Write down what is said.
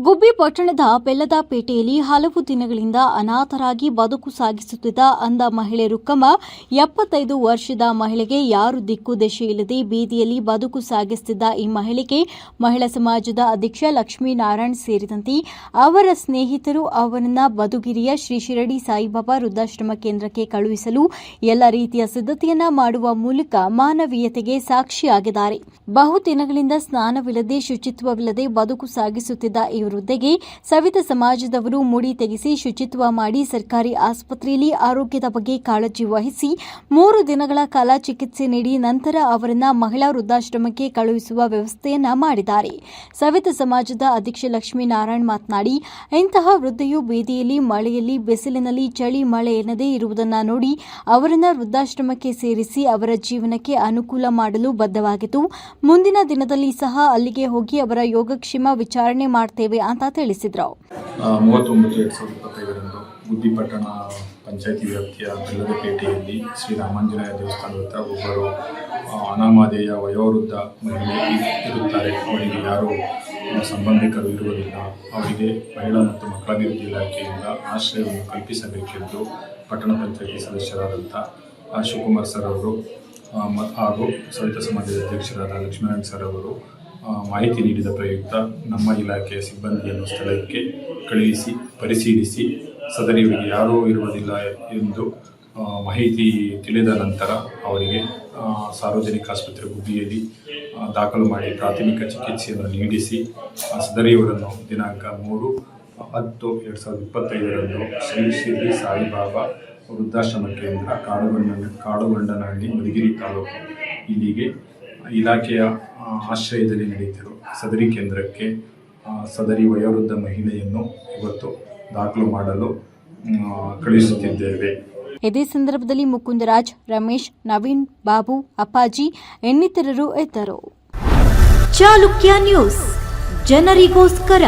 ಗುಬ್ಬಿ ಪಟ್ಟಣದ ಬೆಲ್ಲದಪೇಟೆಯಲ್ಲಿ ಹಲವು ದಿನಗಳಿಂದ ಅನಾಥರಾಗಿ ಬದುಕು ಸಾಗಿಸುತ್ತಿದ್ದ ಅಂದ ಮಹಿಳೆ ರುಕ್ಕಮ್ಮ ಎಪ್ಪತ್ತೈದು ವರ್ಷದ ಮಹಿಳೆಗೆ ಯಾರು ದಿಕ್ಕು ದೆಶೆ ಇಲ್ಲದೆ ಬೀದಿಯಲ್ಲಿ ಬದುಕು ಸಾಗಿಸುತ್ತಿದ್ದ ಈ ಮಹಿಳೆಗೆ ಮಹಿಳಾ ಸಮಾಜದ ಅಧ್ಯಕ್ಷ ಲಕ್ಷ್ಮೀನಾರಾಯಣ್ ಸೇರಿದಂತೆ ಅವರ ಸ್ನೇಹಿತರು ಅವರನ್ನ ಬದುಗಿರಿಯ ಶ್ರೀ ಶಿರಡಿ ಸಾಯಿಬಾಬಾ ವೃದ್ಧಾಶ್ರಮ ಕೇಂದ್ರಕ್ಕೆ ಕಳುಹಿಸಲು ಎಲ್ಲ ರೀತಿಯ ಸಿದ್ಧತೆಯನ್ನ ಮಾಡುವ ಮೂಲಕ ಮಾನವೀಯತೆಗೆ ಸಾಕ್ಷಿಯಾಗಿದ್ದಾರೆ. ಬಹುದಿನಗಳಿಂದ ಸ್ನಾನವಿಲ್ಲದೆ ಶುಚಿತ್ವವಿಲ್ಲದೆ ಬದುಕು ಸಾಗಿಸುತ್ತಿದ್ದ ಈ ವೃದ್ಧೆಗೆ ಸವಿತ ಸಮಾಜದವರು ಮುಡಿ ತೆಗೆಸಿ ಶುಚಿತ್ವ ಮಾಡಿ ಸರ್ಕಾರಿ ಆಸ್ಪತ್ರೆಯಲ್ಲಿ ಆರೋಗ್ಯದ ಬಗ್ಗೆ ಕಾಳಜಿ ವಹಿಸಿ ಮೂರು ದಿನಗಳ ಕಾಲ ಚಿಕಿತ್ಸೆ ನೀಡಿ ನಂತರ ಅವರನ್ನು ಮಹಿಳಾ ವೃದ್ಧಾಶ್ರಮಕ್ಕೆ ಕಳುಹಿಸುವ ವ್ಯವಸ್ಥೆಯನ್ನ ಮಾಡಿದ್ದಾರೆ. ಸವಿತ ಸಮಾಜದ ಅಧ್ಯಕ್ಷ ಲಕ್ಷ್ಮೀನಾರಾಯಣ್ ಮಾತನಾಡಿ, ಇಂತಹ ವೃದ್ಧೆಯು ಬೀದಿಯಲ್ಲಿ, ಮಳೆಯಲ್ಲಿ, ಬಿಸಿಲಿನಲ್ಲಿ ಚಳಿ, ಮಳೆ ಎನ್ನದೇ ಇರುವುದನ್ನು ನೋಡಿ ಅವರನ್ನು ವೃದ್ಧಾಶ್ರಮಕ್ಕೆ ಸೇರಿಸಿ ಅವರ ಜೀವನಕ್ಕೆ ಅನುಕೂಲ ಮಾಡಲು ಬದ್ಧವಾಗಿತ್ತು ಮುಂದಿನ ದಿನದಲ್ಲಿ ಸಹ ಅಲ್ಲಿಗೆ ಹೋಗಿ ಅವರ ಯೋಗಕ್ಷೇಮ ವಿಚಾರಣೆ ಮಾಡ್ತೇವೆ ಅಂತ ತಿಳಿಸಿದ್ರು ಮೂವತ್ತೊಂಬತ್ತು ಎರಡು ಸಾವಿರದ ಬುದ್ಧಿಪಟ್ಟಣ ಪಂಚಾಯತಿ ವ್ಯಾಪ್ತಿಯ ಬೆಲ್ಲದಪೇಟೆಯಲ್ಲಿ ಶ್ರೀ ರಾಮಾಂಜನೇಯ ದೇವಸ್ಥಾನದ ಹತ್ರ ಒಬ್ಬರು ಅನಾಮಾದೇಯ ವಯೋವೃದ್ಧ ಮಹಿಳೆ ಇರುತ್ತಾರೆ. ಅವರಿಗೆ ಯಾರೂ ಸಂಬಂಧಿಕರು ಇರುವುದಿಲ್ಲ. ಅವರಿಗೆ ಮಹಿಳಾ ಮತ್ತು ಮಕ್ಕಳ ಅಭಿವೃದ್ಧಿ ಇಲಾಖೆಯಿಂದ ಆಶ್ರಯವನ್ನು ಕಲ್ಪಿಸಬೇಕೆಂದು ಪಟ್ಟಣ ಪಂಚಾಯತಿ ಸದಸ್ಯರಾದಂಥ ಶಿವಕುಮಾರ್ ಸರ್ ಅವರು ಹಾಗೂ ಸವಿತ ಸಮಾಜದ ಅಧ್ಯಕ್ಷರಾದ ಲಕ್ಷ್ಮೀನಾರಾಯಣ್ ಸರ್ ಅವರು ಮಾಹಿತಿ ನೀಡಿದ ಪ್ರಯುಕ್ತ ನಮ್ಮ ಇಲಾಖೆಯ ಸಿಬ್ಬಂದಿಯನ್ನು ಸ್ಥಳಕ್ಕೆ ಕಳುಹಿಸಿ, ಪರಿಶೀಲಿಸಿ ಸದರಿಯವರಿಗೆ ಯಾರೂ ಇರುವುದಿಲ್ಲ ಎಂದು ಮಾಹಿತಿ ತಿಳಿದ ನಂತರ ಅವರಿಗೆ ಸಾರ್ವಜನಿಕ ಆಸ್ಪತ್ರೆ ಗುಬ್ಬಿಯಲ್ಲಿ ದಾಖಲು ಮಾಡಿ ಪ್ರಾಥಮಿಕ ಚಿಕಿತ್ಸೆಯನ್ನು ನೀಡಿಸಿ ಸದರಿಯವರನ್ನು ದಿನಾಂಕ ಮೂರು, ಹತ್ತು, ಎರಡು ಸಾವಿರದ ಇಪ್ಪತ್ತೈದರಂದು ಶ್ರೀ ಶಿರ್ಡಿ ಸಾಯಿಬಾಬಾ ವೃದ್ಧಾಶ್ರಮ ಕೇಂದ್ರ ಕಾಡುಗೊಂಡ, ಕಾಡುಗೊಂಡನಹಳ್ಳಿ ಮಧುಗಿರಿ ತಾಲೂಕು ಇಲ್ಲಿಗೆ ಇಲಾಖೆಯ ಆಶ್ರಯದಲ್ಲಿ ನಡೆಯುತ್ತಿರುವ ಸದರಿ ಕೇಂದ್ರಕ್ಕೆ ಸದರಿ ವಯೋವೃದ್ಧ ಮಹಿಳೆಯನ್ನು ಇವತ್ತು ದಾಖಲು ಮಾಡಲು ಕಳುಹಿಸುತ್ತಿದ್ದೇವೆ. ಇದೇ ಸಂದರ್ಭದಲ್ಲಿ ಮುಕುಂದರಾಜ್ ರಮೇಶ್ ನವೀನ್ ಬಾಬು ಅಪ್ಪಾಜಿ ಇನ್ನಿತರರು ಇದ್ದರು. ಚಾಲುಕ್ಯ ನ್ಯೂಸ್. ಜನರಿಗೋಸ್ಕರ.